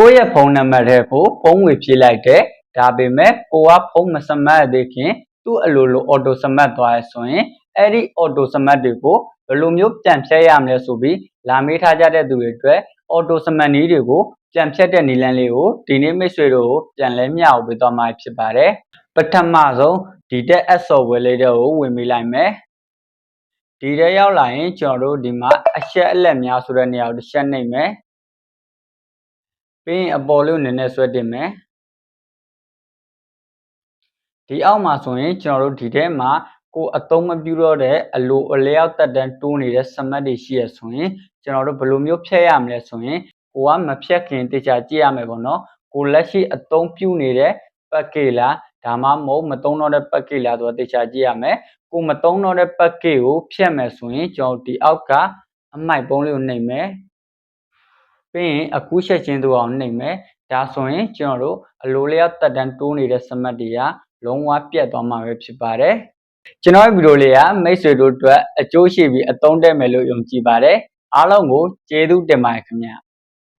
ကိုယ့်ရဲ့ဖုန်းနံပါတ်ထဲကိုဖုန်းငွေဖြည့်လိုက်တယ်ဒါပေမဲ့ကိုကဖုန်းမစမတ်သေးခင်သူ့အလိုလိုအော်တိုစမတ်သွားရဆိုရင်အဲ့ဒီအော်တိုစမတ်တွေကိုဘယ်လိုမျိုးပြန်ဖြတ်ရမလဲဆိုပြီးလာမေးထားကြတဲ့သူတွေအတွက်အော်တိုစမတ်နည်းတွေကိုပြန်ဖြတ်တဲ့နည်းလမ်းလေးကိုဒီနေ့မိတ်ဆွေတို့ကိုပြန်လဲမျှဝေပေးသွားမှာဖြစ်ပါတယ်ပထမဆုံးဒီတက် app software လေးတွေကိုဝင်မိလိုက်မယ်ဒီထဲရောက်လာရင်ကျွန်တော်တို့ဒီမှာအချက်အလက်များဆိုတဲ့နေရာကိုတစ်ချက်နှိပ်မယ် ပြီးရင်အပေါ်လေးကိုနည်းနည်းဆွဲတင်မယ်ဒီအောက်မှာဆိုရင်ကျွန်တော်တို့ဒီထဲမှာကိုအသုံးမပြုတော့တဲ့အလိုအလျောက်တက်တန်းတိုးနေတဲ့စမတ်တွေရှိရဆိုရင်ကျွန်တော်တို့ဘယ်လိုမျိုးဖြတ်ရမလဲဆိုရင်ကိုကမဖြတ်ခင်တေချာကြည့်ရမယ်ပေါ့နော်ကိုလက်ရှိအသုံးပြုနေတဲ့ပတ်ကေလားဒါမှမဟုတ်မသုံးတော့တဲ့ပတ်ကေလားဆိုတာတေချာကြည့်ရမယ်ကိုမသုံးတော့တဲ့ပတ်ကေကိုဖြတ်မယ်ဆိုရင်ကျွန်တော်ဒီအောက်ကအမိုက်ပုံးလေးကိုနှိပ်မယ် ပြီးရင်အခုချက်ချင်းသူအောင်နှိပ်မယ်ဒါဆိုရင်ကျွန်တော်တို့အလိုလျောက်တက်တန်းတိုးနေတဲ့စမတ်တွေကလုံးဝပြတ်သွားမှာပဲဖြစ်ပါတယ်ကျွန်တော်ရဲ့ဗီဒီယိုလေးကမိတ်ဆွေတို့အတွက်အကျိုးရှိပြီးအသုံးတဲ့မယ်လို့ယုံကြည်ပါတယ်အားလုံးကိုကျေးဇူးတင်ပါတယ်ခင်ဗျာ